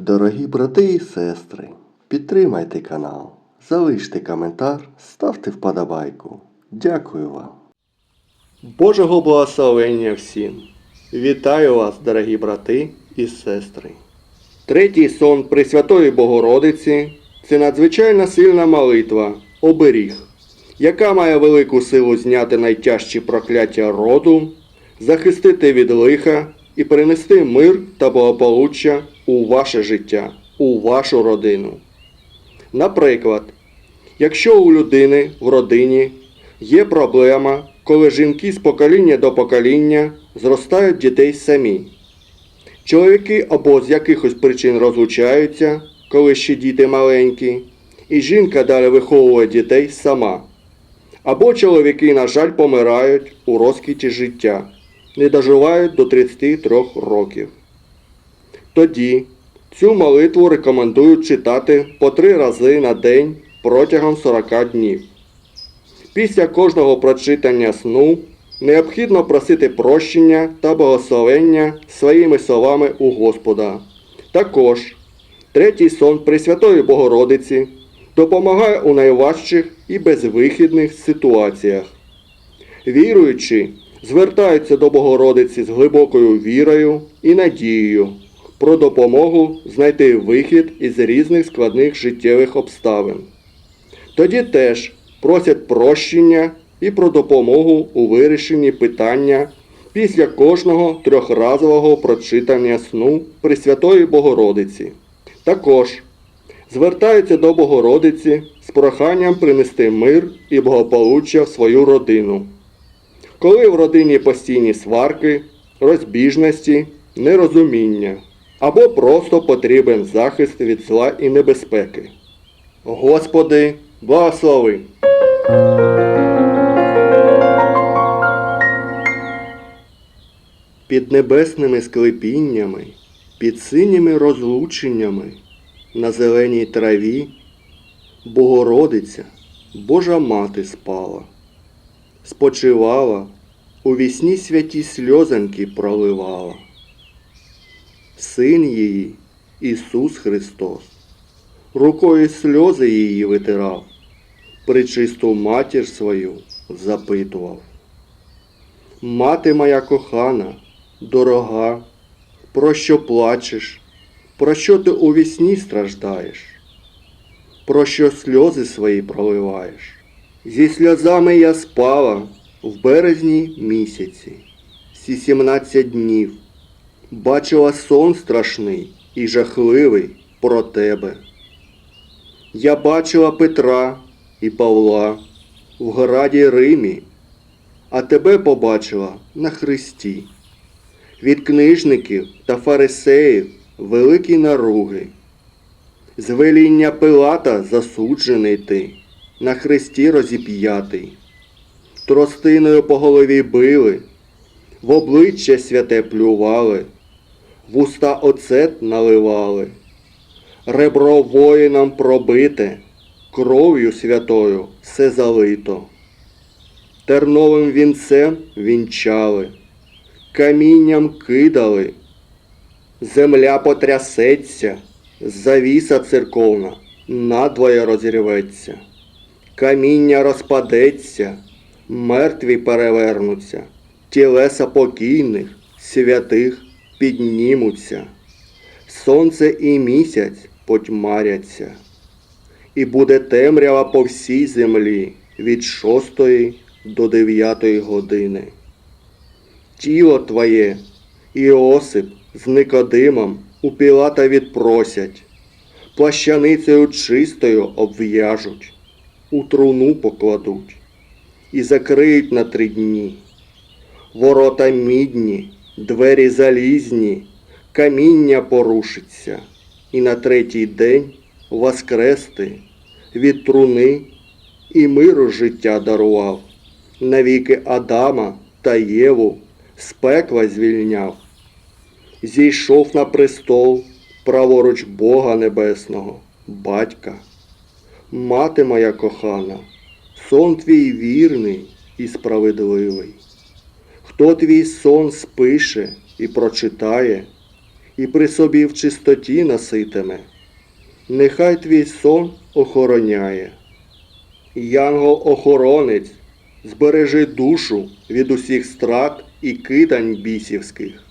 Дорогі брати і сестри, підтримайте канал, залиште коментар, ставте вподобайку. Дякую вам. Божого благословення всім! Вітаю вас, дорогі брати і сестри. Третій сон Пресвятої Богородиці це надзвичайно сильна молитва, оберіг, яка має велику силу зняти найтяжчі прокляття роду, захистити від лиха і принести мир та благополуччя у ваше життя, у вашу родину. Наприклад, якщо у людини в родині є проблема, коли жінки з покоління до покоління зростають дітей самі. Чоловіки або з якихось причин розлучаються, коли ще діти маленькі, і жінка далі виховує дітей сама. Або чоловіки, на жаль, помирають у розквіті життя, не доживають до 33 років. Тоді цю молитву рекомендують читати по три рази на день протягом 40 днів. Після кожного прочитання сну необхідно просити прощення та благословення своїми словами у Господа. Також третій сон Пресвятої Богородиці допомагає у найважчих і безвихідних ситуаціях. Віруючі звертаються до Богородиці з глибокою вірою і надією про допомогу знайти вихід із різних складних життєвих обставин. Тоді теж просять прощення і про допомогу у вирішенні питання після кожного трьохразового прочитання сну Пресвятої Богородиці. Також звертаються до Богородиці з проханням принести мир і благополуччя в свою родину. Коли в родині постійні сварки, розбіжності, нерозуміння або просто потрібен захист від зла і небезпеки. Господи, благослови! Під небесними склепіннями, під синіми розлученнями, на зеленій траві, Богородиця, Божа мати спала, спочивала, у вісні святі сльозанки проливала. Син її, Ісус Христос, рукою сльози її витирав, причисту матір свою запитував. Мати моя кохана, дорога, про що плачеш, про що ти у вісні страждаєш, про що сльози свої проливаєш? Зі сльозами я спала в березні місяці, всі сімнадцять днів, бачила сон страшний і жахливий про тебе. Я бачила Петра і Павла в граді Римі, а тебе побачила на хресті. Від книжників та фарисеїв великі наруги. З веління Пилата засуджений ти, на хресті розіп'ятий. Тростиною по голові били, в обличчя святе плювали, в уста оцет наливали, ребро воїнам пробите, кров'ю святою все залито. Терновим вінцем вінчали, камінням кидали, земля потрясеться, завіса церковна надвоє розірветься, каміння розпадеться, мертві перевернуться, тілеса покійних, святих піднімуться, сонце і місяць потьмаряться, і буде темрява по всій землі від шостої до дев'ятої години. Тіло твоє, Іосип з Никодимом у Пілата відпросять, плащаницею чистою обв'яжуть, у труну покладуть і закриють на три дні. Ворота мідні, двері залізні, каміння порушиться, і на третій день воскрести від труни і миру життя дарував, навіки Адама та Єву з пекла звільняв, зійшов на престол праворуч Бога Небесного, Батька. Мати моя кохана, сон твій вірний і справедливий. Хто твій сон спише і прочитає, і при собі в чистоті носитиме. Нехай твій сон охороняє. Янгол-охоронець, збережи душу від усіх страт і кидань бісівських.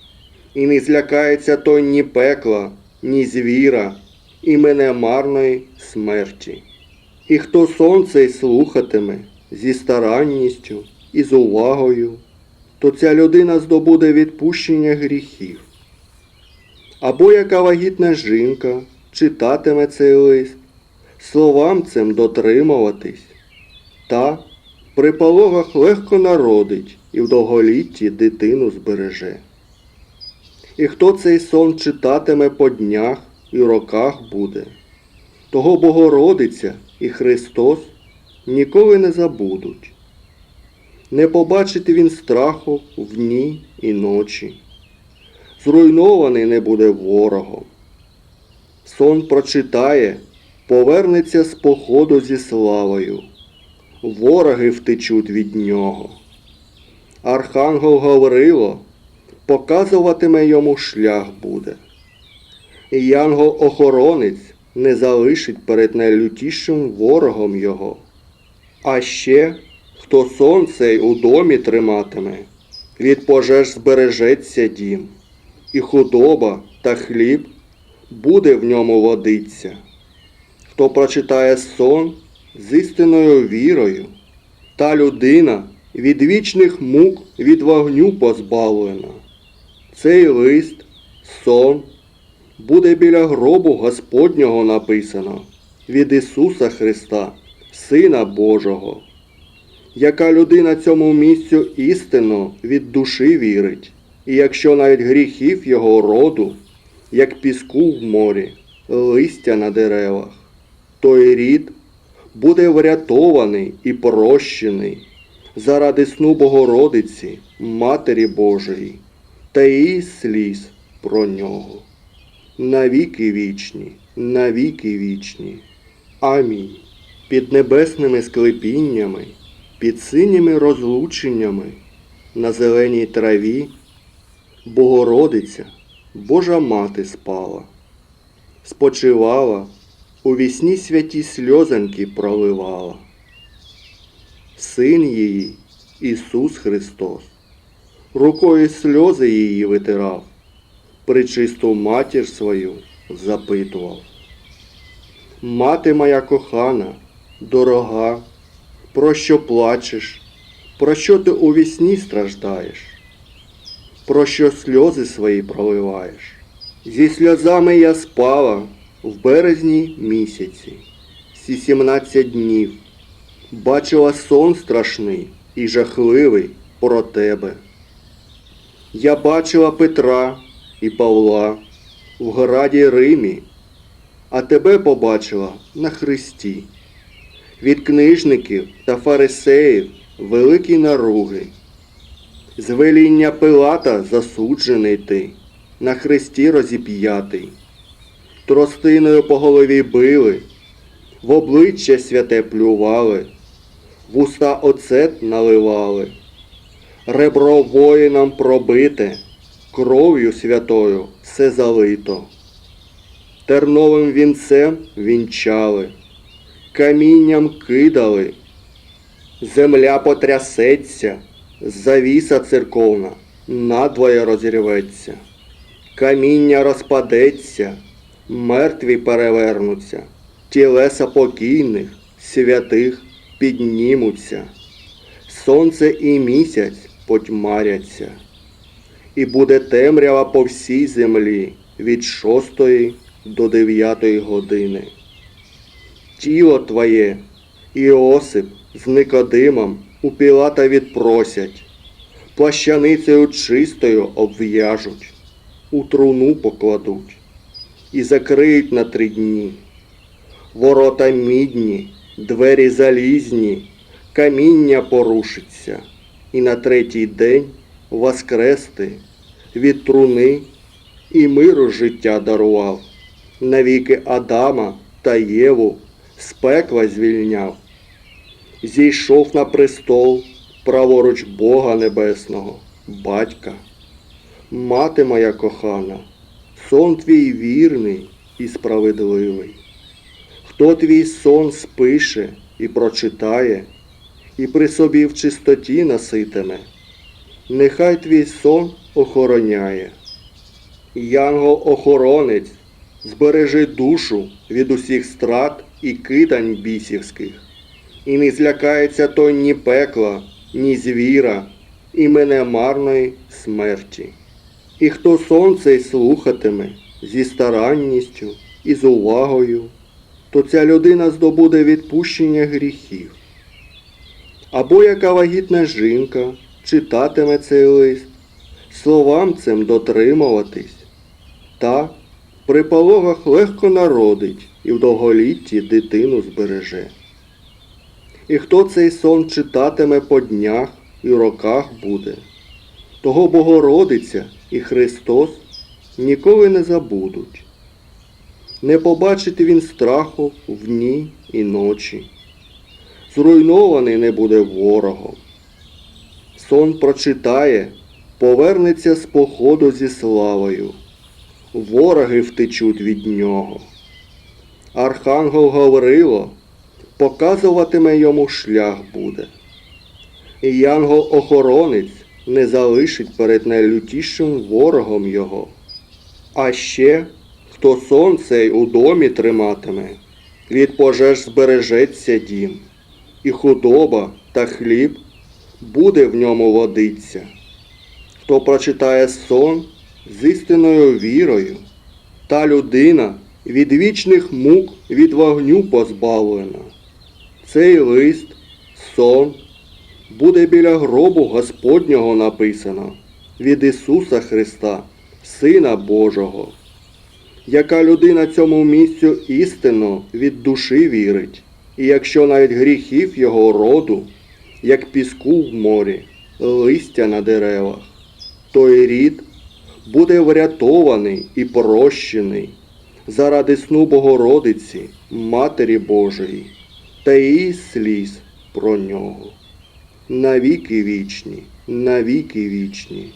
І не злякається той ні пекла, ні звіра, і мене марної смерті. І хто сон цей слухатиме зі старанністю і з увагою, то ця людина здобуде відпущення гріхів. Або яка вагітна жінка читатиме цей лист, словам цим дотримуватись, та при пологах легко народить і в довголітті дитину збереже. І хто цей сон читатиме по днях і роках буде, того Богородиця і Христос ніколи не забудуть. Не побачить він страху в дні і ночі. Зруйнований не буде ворогом. Сон прочитає, повернеться з походу зі славою. Вороги втечуть від нього. Архангел Гаврило показуватиме йому шлях буде. І янгол-охоронець не залишить перед найлютішим ворогом його. А ще, хто сон цей у домі триматиме, від пожеж збережеться дім, і худоба та хліб буде в ньому водиться. Хто прочитає сон з істинною вірою, та людина від вічних мук від вогню позбавлена. Цей лист, сон, буде біля гробу Господнього написано від Ісуса Христа, Сина Божого. Яка людина цьому місцю істинно від душі вірить, і якщо навіть гріхів його роду, як піску в морі, листя на деревах, той рід буде врятований і прощений заради сну Богородиці, Матері Божої, та її сліз про нього. Навіки вічні, навіки вічні. Амінь. Під небесними склепіннями, під синіми розлученнями, на зеленій траві, Богородиця, Божа мати спала, спочивала, у вісні святі сльозанки проливала. Син її, Ісус Христос, рукою сльози її витирав, причисту матір свою запитував. Мати моя кохана, дорога, про що плачеш, про що ти у вісні страждаєш, про що сльози свої проливаєш? Зі сльозами я спала в березні місяці, сі сімнадцять днів, бачила сон страшний і жахливий про тебе. Я бачила Петра і Павла в граді Римі, а тебе побачила на хресті. Від книжників та фарисеїв великі наруги. З веління Пилата засуджений ти, на хресті розіп'ятий. Тростиною по голові били, в обличчя святе плювали, в уста оцет наливали, ребро воїнам пробите, кров'ю святою все залито. Терновим вінцем вінчали, камінням кидали, земля потрясеться, завіса церковна надвоє розірветься, каміння розпадеться, мертві перевернуться, тілеса покійних, святих піднімуться, сонце і місяць потьмаряться, і буде темрява по всій землі від шостої до дев'ятої години. Тіло твоє, Іосип з Никодимом у Пілата відпросять, плащаницею чистою обв'яжуть, у труну покладуть і закриють на три дні. Ворота мідні, двері залізні, каміння порушиться, і на третій день воскрести від труни і миру життя дарував, навіки Адама та Єву з пекла звільняв, зійшов на престол праворуч Бога Небесного, Батька, мати моя кохана, сон твій вірний і справедливий. Хто твій сон спише і прочитає, і при собі в чистоті наситиме, нехай твій сон охороняє. Янгол-охоронець, збережи душу від усіх страт і кидань бісівських, і не злякається той ні пекла, ні звіра, і мене марної смерті. І хто сон цей слухатиме зі старанністю і з увагою, то ця людина здобуде відпущення гріхів. Або яка вагітна жінка читатиме цей лист, словам цим дотримуватись, та при пологах легко народить і в довголітті дитину збереже. І хто цей сон читатиме по днях і роках буде, того Богородиця і Христос ніколи не забудуть. Не побачить він страху в дні і ночі. Зруйнований не буде ворогом. Сон прочитає, повернеться з походу зі славою. Вороги втечуть від нього. Архангел Гаврило показуватиме йому шлях буде. І янгол-охоронець не залишить перед найлютішим ворогом його. А ще, хто сон цей у домі триматиме, від пожеж збережеться дім, і худоба та хліб буде в ньому водиться. Хто прочитає сон з істинною вірою, та людина від вічних мук від вогню позбавлена. Цей лист, сон, буде біля гробу Господнього написано від Ісуса Христа, Сина Божого. Яка людина цьому місцю істинно від душі вірить, і якщо навіть гріхів його роду, як піску в морі, листя на деревах, той рід буде врятований і прощений заради сну Богородиці, Матері Божої, та її сліз про нього. Навіки вічні, навіки вічні.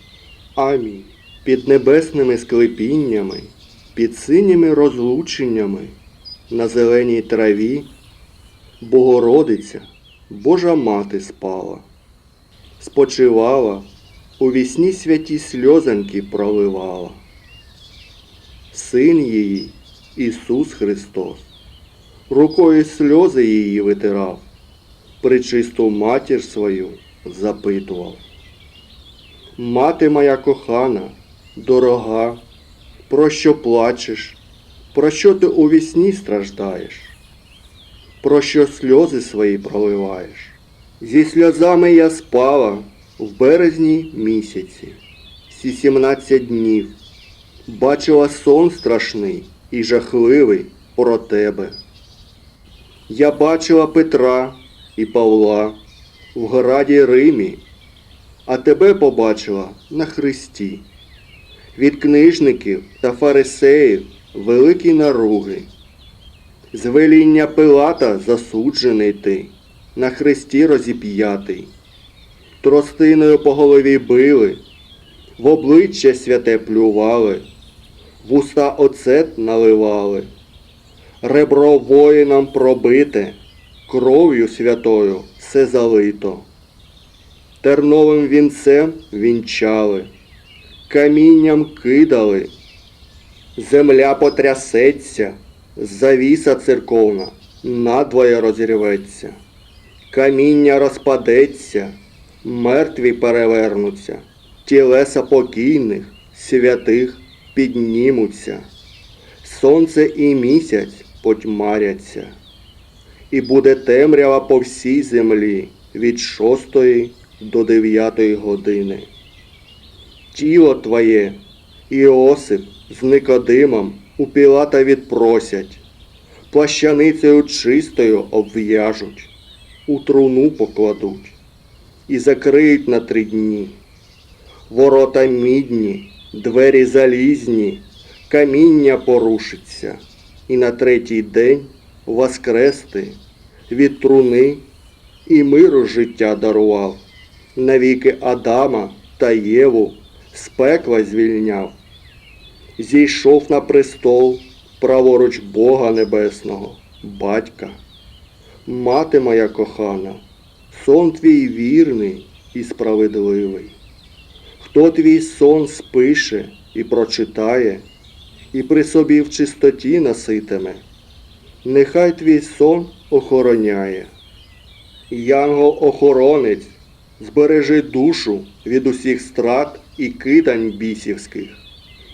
Амінь. Під небесними склепіннями, під синіми розлученнями, на зеленій траві, Богородиця, Божа мати спала, спочивала, у вісні святі сльозанки проливала. Син її, Ісус Христос, рукою сльози її витирав, причисту матір свою запитував. Мати моя кохана, дорога, про що плачеш, про що ти у вісні страждаєш, про що сльози свої проливаєш? Зі сльозами я спала в березні місяці, сі сімнадцять днів, бачила сон страшний і жахливий про тебе. Я бачила Петра і Павла в граді Римі, а тебе побачила на хресті. Від книжників та фарисеїв великі наруги. З веління Пилата засуджений ти, на хресті розіп'ятий. Тростиною по голові били, в обличчя святе плювали, в уста оцет наливали, ребро воїнам пробите, кров'ю святою все залито. Терновим вінцем вінчали, камінням кидали, земля потрясеться, завіса церковна надвоє розірветься, каміння розпадеться, мертві перевернуться, тілеса покійних, святих піднімуться, сонце і місяць потьмаряться, і буде темрява по всій землі від шостої до дев'ятої години. Тіло твоє, Іосип з Никодимом у Пілата відпросять, плащаницею чистою обв'яжуть, у труну покладуть і закриють на три дні. Ворота мідні, двері залізні, каміння порушиться, і на третій день воскрести від труни і миру життя дарував, навіки Адама та Єву з пекла звільняв. зійшов на престол праворуч Бога Небесного, Батька. Мати моя кохана, сон твій вірний і справедливий. Хто твій сон спише і прочитає, і при собі в чистоті наситиме, нехай твій сон охороняє. Янгол-охоронець, збережи душу від усіх страт і кидань бісівських,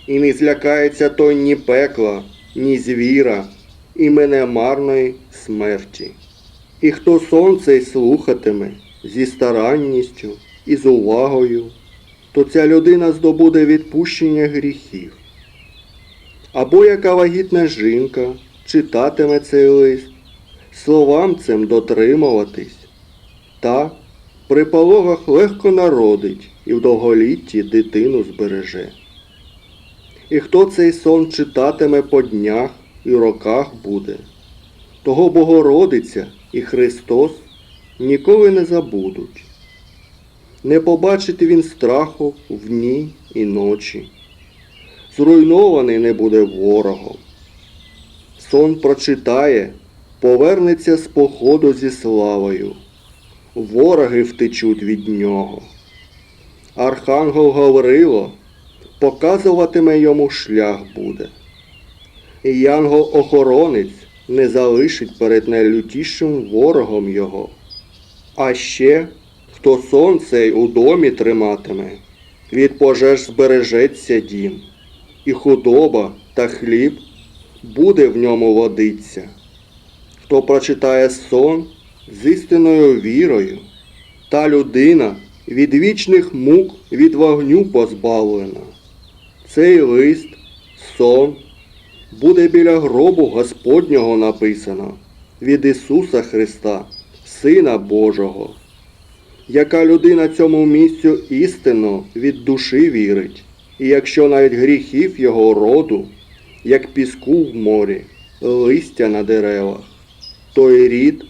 і не злякається той ні пекла, ні звіра, і мене марної смерті. І хто сон цей слухатиме зі старанністю і з увагою, то ця людина здобуде відпущення гріхів. Або яка вагітна жінка читатиме цей лист, словам цим дотримуватись, та при пологах легко народить і в довголітті дитину збереже. І хто цей сон читатиме по днях і роках буде, того Богородиця і Христос ніколи не забудуть. Не побачить він страху в дні і ночі. Зруйнований не буде ворогом. Сон прочитає, повернеться з походу зі славою. Вороги втечуть від нього. Архангел Гаврило показуватиме йому шлях буде. І янгол-охоронець не залишить перед найлютішим ворогом його. А ще, хто сон цей у домі триматиме, від пожеж збережеться дім, і худоба та хліб буде в ньому водиться. Хто прочитає сон з істинною вірою, та людина від вічних мук від вогню позбавлена. Цей лист, сон, буде біля гробу Господнього написано від Ісуса Христа, Сина Божого. Яка людина цьому місцю істинно від душі вірить, і якщо навіть гріхів його роду, як піску в морі, листя на деревах, той рід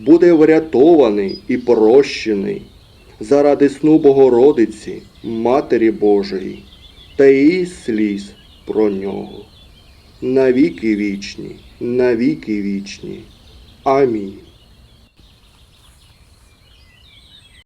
буде врятований і прощений заради сну Богородиці, Матері Божої, та її сліз про нього. Навіки вічні, навіки вічні. Амінь.